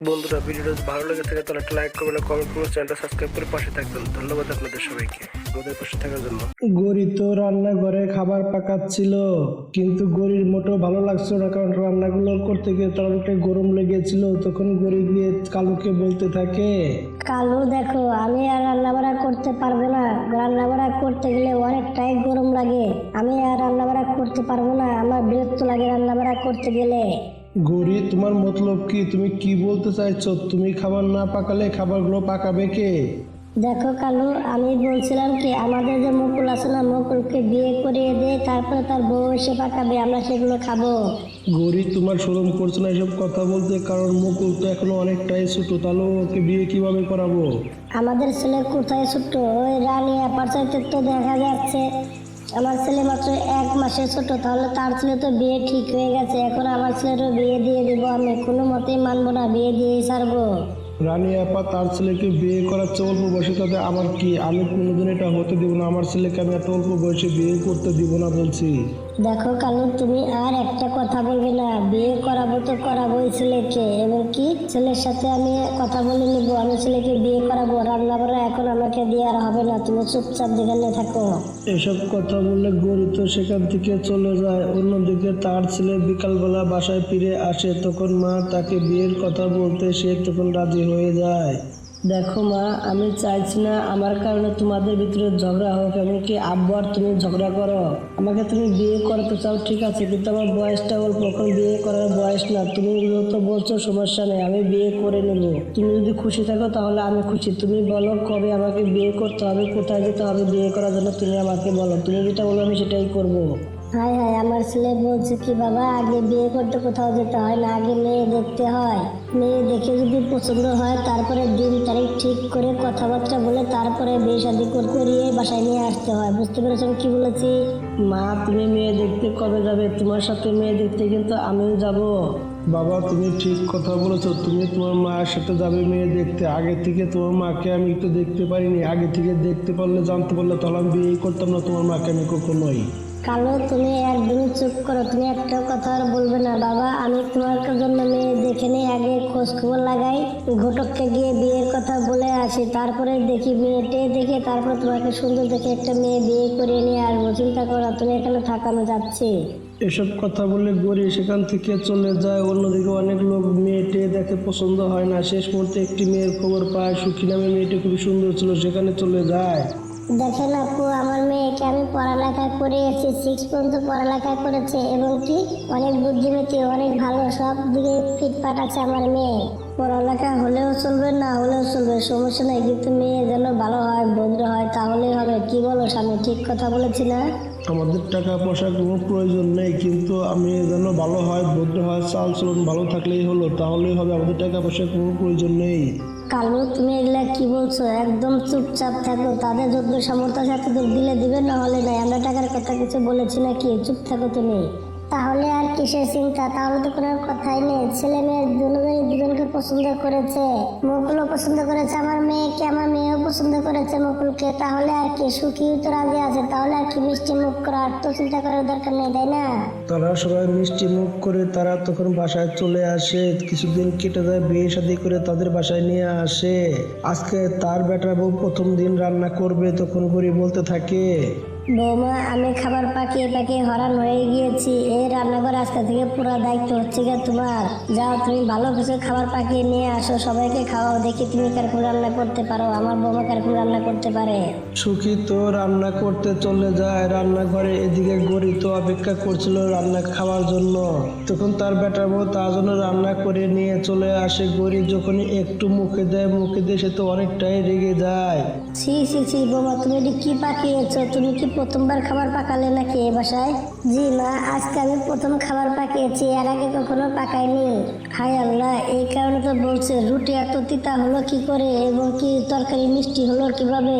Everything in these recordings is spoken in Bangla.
বন্ধুরা ভিডিওটা যদি ভালো লেগে থাকে তাহলে একটা লাইক করবেন কমেন্ট করবেন। চ্যানেলটা সাবস্ক্রাইব করে পাশে থাকবেন। ধন্যবাদ আপনাদের সবাইকে। আমাদের পাশে থাকার জন্য। গরি তো রান্নাঘরে খাবার পাকাচ্ছিল কিন্তু গরির মোটেও ভালো লাগছিল না কারণ রান্নাগুলো করতে গিয়ে তার অনেকটা গরম লেগেছিল। তখন গরি গিয়ে কালুকে বলতে থাকে কালু দেখো আমি আর রান্না রান্নাবাড়া করতে পারব না। রান্না রান্নাবাড়া করতে গেলে অনেকটাই গরম লাগে। আমি আর রান্না রান্নাবাড়া করতে পারব না। আমার বিরক্ত লাগে রান্না রান্নাবাড়া করতে গেলে। গরি তোমার মতলব কি? তুমি কি বলতে চাইছো? তুমি খাবার না পাকালে খাবারগুলো পাকাবে কে? দেখো কালু আমি বলছিলাম কি আমাদের যে মুকুল আছে না মুকুলকে বিয়ে করিয়ে দে তারপরে তার বউ এসে পাকাবে আমরা সেগুলো খাব। গরি তোমার শরম করছে না এসব কথা বলতে কারণ মুকুল তো এখনও অনেকটাই ছোট তাহলে ওকে বিয়ে কীভাবে করাবো? আমাদের ছেলে কোথায় ছোট? ওই রানী চাইতে তো দেখা যাচ্ছে। আমার ছেলে মাত্র এক মাসে ছোট, তাহলে তার ছেলে তো বিয়ে ঠিক হয়ে গেছে। এখন আমার ছেলেরও বিয়ে দিয়ে দেবো, আমি কোনো মতেই মানবো না, বিয়ে দিয়ে ছাড়বো। রানী আপা, তার ছেলেকে বিয়ে করাচ্ছে অল্প বয়সে তাতে আমার কি? আমি কোনোদিন এটা হতে দিব না, আমার ছেলেকে আমি এত অল্প বয়সে বিয়ে করতে দিব না বলছি। দেখো কালু, তুমি আর একটা কথা বলবে না। বিয়ে করাবো তো করাবোই ছেলেকে, এবং কি? ছেলের সাথে আমি কথা বলে নিবো। আমি ছেলেকে বিয়ে করাবো, রান্না বান্না এখন আমাকে দিয়ে আর হবে না। তুমি চুপচাপ যেখানে থাকো। এসব কথা বললে গরু তো সেখান থেকে চলে যায়। অন্যদিকে তার ছেলে বিকালবেলা বাসায় ফিরে আসে। তখন মা তাকে বিয়ের কথা বলতে, সে তখন রাজি হয়ে যায়। দেখো মা, আমি চাইছি না আমার কারণে তোমাদের ভিতরে ঝগড়া হোক, এমনকি আব্বু আর তুমি ঝগড়া করো। আমাকে তুমি বিয়ে করতে চাও, ঠিক আছে, কিন্তু আমার বয়সটা অল্প, এখন বিয়ে করার বয়স না। তুমি তো বলছো, সমস্যা নেই, আমি বিয়ে করে নেব। তুমি যদি খুশি থাকো, তাহলে আমি খুশি। তুমি বলো কবে আমাকে বিয়ে করতে হবে, কোথায় যেতে হবে, বিয়ে করার জন্য তুমি আমাকে বলো। তুমি যেটা বলো, আমি সেটাই করব। হাই হায় আমার ছেলে বলছে কি বাবা আগে বিয়ে করতে কোথাও যেতে হয় না আগে মেয়ে দেখতে হয়। মেয়ে দেখে যদি পছন্দ হয় তারপরে দিন তারিখ ঠিক করে কথাবার্তা বলে তারপরে বিয়ে শাদি কর- করিয়ে বাসায় নিয়ে আসতে হয়। বুঝতে পেরেছ আমি কি বলেছি? মা তুমি মেয়ে দেখতে কবে যাবে? তোমার সাথে মেয়ে দেখতে কিন্তু আমিও যাব। বাবা তুমি ঠিক কথা বলেছ। তুমি তোমার মায়ের সাথে যাবে মেয়ে দেখতে। আগে থেকে তোমার মাকে আমি একটু দেখতে পারিনি। আগে থেকে দেখতে পারলে জানতে পারলে তাহলে আমি বিয়ে করতাম না। তোমার মাকে আমি কখনোই। কালো, তুমি একদমই চুপ করো, তুমি একটা কথা আর বলবে না। বাবা, আমি তোমার জন্য মেয়ে দেখে নিই আগে খোঁজ খবর লাগাই, ঘটককে গিয়ে বিয়ের কথা বলে আসি, তারপরে দেখি মেয়েটে দেখে, তারপর তোমাকে সুন্দর দেখে একটা মেয়ে বিয়ে করে নিয়ে আসব। চিন্তা করো তুমি এখানে থাকানো যাচ্ছে। এসব কথা বলে গড়ি সেখান থেকে চলে যায়। অন্যদিকে অনেক লোক মেয়েটে দেখে পছন্দ হয় না। শেষ মুহূর্তে একটি মেয়ের খবর পায়। সুখী নামে মেয়েটি খুবই সুন্দর ছিল, সেখানে চলে যায়। দেখেন আপু আমার মেয়েকে আমি পড়ালেখা করিয়েছি সিক্স পর্যন্ত পড়ালেখা করেছে এবং কি অনেক বুদ্ধিমতী অনেক ভালো সব দিকে ফিটফাট আছে আমার মেয়ে। পড়ালেখা হলেও চলবে না হলেও চলবে সমস্যা নেই কিন্তু মেয়ে যেন ভালো হয় ভদ্র হয় তাহলেই হবে। কি বলো স্বামী ঠিক কথা বলেছি না? আমাদের টাকা পয়সার কোনো প্রয়োজন নেই কিন্তু আমি যেন ভালো হয় ভদ্র হয় চাল চলন ভালো থাকলেই হলো তাহলেই হবে। আমাদের টাকা পয়সার কোনো প্রয়োজন নেই। কালু তুমি এগুলা কি বলছো, একদম চুপচাপ থাকো, তাদের যোগ্য সামর্থ্য তো দিলে দিবে না হলে নাই, আমরা টাকার কথা কিছু বলেছি নাকি, চুপ থাকো তুমি। তাহলে আর কিসের চিন্তা? তাহলে তো কোনো কথাই নেই। ছেলে মেয়ে দুজনেই দুজনকে পছন্দ করেছে মুখগুলো পছন্দ করেছে, আমার মেয়েকে, আমার মেয়েও পছন্দ করেছে মুকুলকে, তাহলে আর কি? সুখী তো রাজি আছে, তাহলে আর কি মিষ্টি মুখ করা? আর তো চিন্তা করার দরকার নেই, তাই না? তারা সবাই মিষ্টি মুখ করে তারা তখন বাসায় চলে আসে। কিছুদিন কেটে যায় বিয়ে শাদি করে তাদের বাসায় নিয়ে আসে। আজকে তার বেটা বউ প্রথম দিন রান্না করবে, তখন করে বলতে থাকে। বৌমা আমি খাবার পাকিয়ে পাকিয়ে হরান হয়ে গিয়েছি। এই রান্নাঘর আজকে থেকে পুরো দায়িত্ব হচ্ছে গিয়ে তোমার। যাও তুমি ভালো কিছু খাবার পাকিয়ে নিয়ে আসো সবাইকে খাওয়াও দেখি তুমি কীরকম রান্না করতে পারো আমার বৌমা কীরকম রান্না করতে পারে। সুখী তো রান্না করতে চলে যায় রান্নাঘরে এদিকে গরি তো অপেক্ষা করছিল রান্না খাওয়ার জন্য। তখন তার বেটার বউ তার জন্য রান্না করে নিয়ে চলে আসে। গরি যখনই একটু মুখে দেয় মুখে দিয়ে সে তো অনেকটাই রেগে যায়। ছি ছি ছি বৌমা তুমি কি পাকিয়েছো? তুমি কি প্রথমবার খাবার পাকালে নাকি এ বাসায়? জি মা, আজকে আমি প্রথম খাবার পাকিয়েছি, এর আগে কখনো পাকাইনি। হায় আল্লাহ, এই কারণে তো বলছে, রুটি এত তিতা হলো কি করে এবং কি তরকারি মিষ্টি হলো কীভাবে?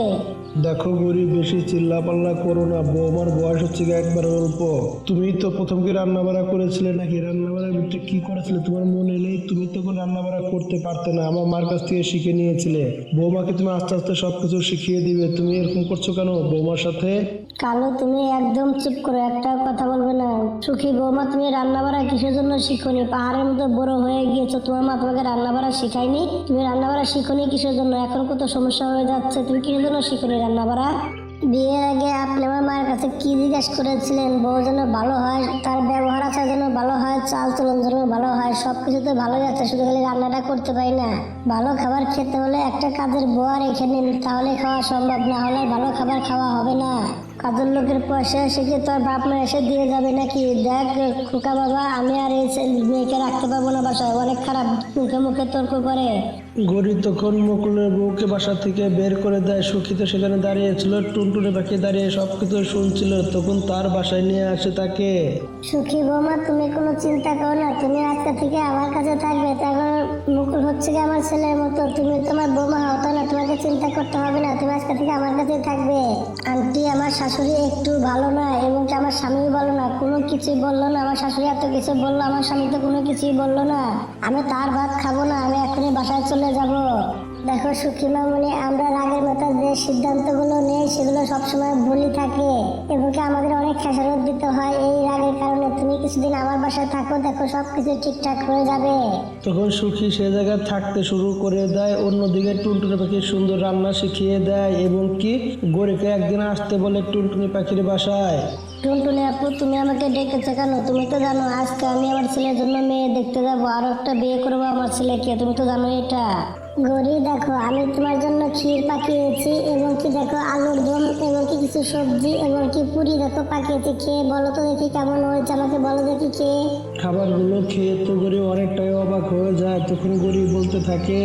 দেখো গরিব, বেশি চিল্লা পাল্লা করো না। বৌমার বয়স হচ্ছে গিয়ে একবার অল্প। তুমি তো প্রথম কি রান্না বাড়া করেছিলে নাকি? রান্না বাড়ার ভিতরে কি করেছিলে? তোমার মনে নেই তুমি তো কোনো রান্না বাড়া করতে পারতে না। আমার মার কাছ থেকে শিখে নিয়েছিলে। বৌমাকে তুমি আস্তে আস্তে সবকিছু শিখিয়ে দিবে। তুমি এরকম করছ কেন বৌমার সাথে? কালো, তুমি একদম চুপ করো একটা কথা বলবে না। সুখী বৌমা, তুমি রান্না বাড়া কিসের জন্য শিখনি? পাহাড়ের মধ্যে বড় হয়ে গিয়েছো। তোমার মা তোমাকে রান্না বাড়া শিখায়নি? তুমি রান্না বাড়া শিখনি কিসের জন্য? এখন কত সমস্যা হয়ে যাচ্ছে। তুমি কিসের জন্য শিখনি বাড়া বিয়ের আগে আপনি আমার মায়ের কাছে কি জিজ্ঞাসা করেছিলেন? বউ যেন ভালো হয়, তার ব্যবহার আচার যেন ভালো হয়, চাল চলন যেন ভালো হয় সব কিছুতে ভালোই আছে, শুধু খালি রান্নাটা করতে পারি না। ভালো খাবার খেতে হলে একটা কাজের বউ আর এখানে তাহলে খাওয়া সম্ভব, না হলে ভালো খাবার খাওয়া হবে না। কাজের লোকের পয়সা এসে কি তোর বাপ মা এসে দিয়ে যাবে নাকি? দেখ, খোকা বাবা, আমি আর এই মেয়েকে রাখতে পারব না বাসায়, অনেক খারাপ, মুখে মুখে তর্ক করে। গরি তখন মুকুলের বউকে বাসা থেকে বের করে দেয় সুখী, তো সেখানে দাঁড়িয়েছিল টুনটুনে পাখি দাঁড়িয়ে সব কিছু শুনছিল, তখন তার বাসায় নিয়ে আসে তাকে। সুখী বৌমা, তুমি কোনো চিন্তা করো না, তুমি আজকে থেকে আমার কাছে থাকবে তখন মুকুল হচ্ছে কি আমার ছেলের মতো, তুমি তোমার বৌমা হতো না তোমাকে চিন্তা করতে হবে না, তুমি আজকে থেকে আমার কাছে থাকবে। আন্টি, আমার শাশুড়ি একটু ভালো না, এবং আমার স্বামী ভালো না, কোনো কিছুই বলল না, আমার শাশুড়ি এত কিছু বলল, আমার স্বামী তো কোনো কিছুই বলল না। আমি তার ভাত খাব না, আমি এখনই বাসায় চলে যাব। দেখো সুখী মামনি, আমরা রাগের মতো যে সিদ্ধান্তগুলো নেই, সেগুলো সবসময় ভুলই থাকে। এবং কি আমাদের অনেক খেসারত দিতে হয় এই রাগের কারণে। তুমি কিছুদিন আমার বাসায় থাকো, দেখো সবকিছু ঠিকঠাক হয়ে যাবে। তখন সুখী সে জায়গায় থাকতে শুরু করে দেয়, অন্যদিকে টুনটুনি পাখির সুন্দর রান্না শিখিয়ে দেয়, এবং কি গরিকে একদিন আসতে বলে টুনটুনি পাখির বাসায়। টুনটুনি আপু তুমি আমাকে ডেকেছো কেন? তুমি তো জানো আজকে আমি আমার ছেলের জন্য মেয়ে দেখতে যাব আর একটা বিয়ে করব আমার ছেলেকে তুমি তো জানো এটা। গরি দেখো আমি তোমার জন্য ক্ষীর পাকিয়েছি এবং কি দেখো আলুর দম এবং কি কিছু সবজি এবং কি পুরি দেখো পাকিয়েছি। খেয়ে বলো তো দেখি কেমন হয়েছে আমাকে বলো দেখি খেয়ে। খাবারগুলো খেয়ে তো গরিব অনেকটাই অবাক হয়ে যায় তখন গরিব বলতে থাকে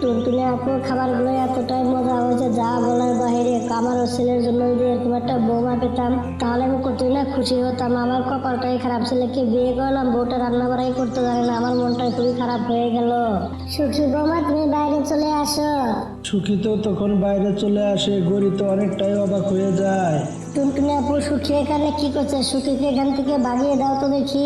টুনটুনি আপু, খাবারগুলো এতটাই মজা হয়েছে, যা বলার বাইরে। আমার ছেলের জন্য যদি এরকম একটা বৌমা পেতাম, তাহলে আমি কতই না খুশি হতাম। আমার কপালটাই খারাপ, ছেলেকে বিয়ে করলাম, বউটা রান্না বাড়াই করতে জানে না, আমার মনটাই খুবই খারাপ হয়ে গেল। সুখী বৌমা, তুমি বাইরে চলে আসো। সুখী তো তখন বাইরে চলে আসে গরি তো অনেকটাই অবাক হয়ে যায়। টুনটুনি আপু সুখী এখানে কি করছে? সুখীকে এখান থেকে বাগিয়ে দাও তো দেখি।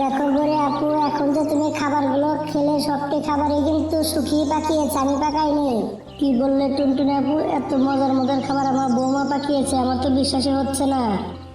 দেখো করে আপু, এখন যে তুমি খাবারগুলো খেলে সবটি খাবারই কিন্তু সুখী পাকিয়েছে, আমি পাকাইনি। কি বললে টুনটুনি আপু? এত মজার মজার খাবার আমার বৌমা পাকিয়েছে, আমার তো বিশ্বাসই হচ্ছে না।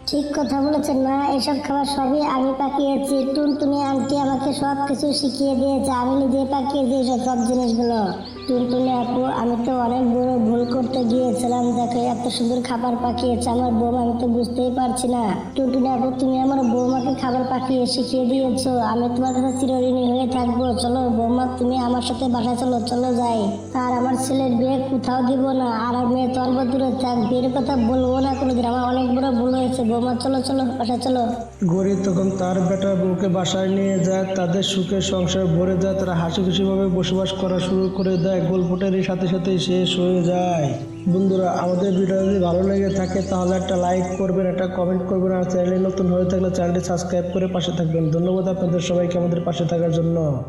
ঠিক কথা বলেছেন না এসব খাবার সবই আমি পাকিয়েছি। টুনটুনি আন্টি আমাকে সব কিছু শিখিয়ে দিয়েছে, আমি নিজে পাকিয়েছি এসব সব জিনিসগুলো। টুনটুনি আপু, আমি তো অনেক বড় ভুল করতে গিয়েছিলাম। দেখো, এত সুন্দর খাবার পাকিয়েছে, আমার বৌমা, আমি তো বুঝতেই পারছি না। টুনটুনি আপু, তুমি আমার বৌমাকে খাবার পাকিয়ে শিখিয়ে দিয়েছ। আমি তোমার কাছে চিরঋণী হয়ে থাকব। চলো বৌমা, তুমি আমার সাথে বাসায় চলো চলো যাই। আর আমার ছেলের বিয়ে কোথাও দিব না, আর মেয়ে তো অল্প দূরে থাক, বিয়ের কথা বলব না কোনোদিন। আমার অনেক বড় ভুল হয়েছে। বৌমা, চলো চলো, বাসায় চলো। গরি তখন তার বেটা বউকে বাসায় নিয়ে যায়, তাদের সুখের সংসার ভরে যায়, তারা হাসি খুশিভাবে বসবাস করা শুরু করে দেয়। গল্পটার সাথে সাথে শেষ হয়ে যায়। বন্ধুরা, আমাদের ভিডিও যদি ভালো লেগে থাকে, তাহলে একটা লাইক করবেন, একটা কমেন্ট করবেন, আর চ্যানেলে নতুন হয়ে থাকলে চ্যানেলটি সাবস্ক্রাইব করে পাশে থাকবেন। ধন্যবাদ আপনাদের সবাইকে আমাদের পাশে থাকার জন্য।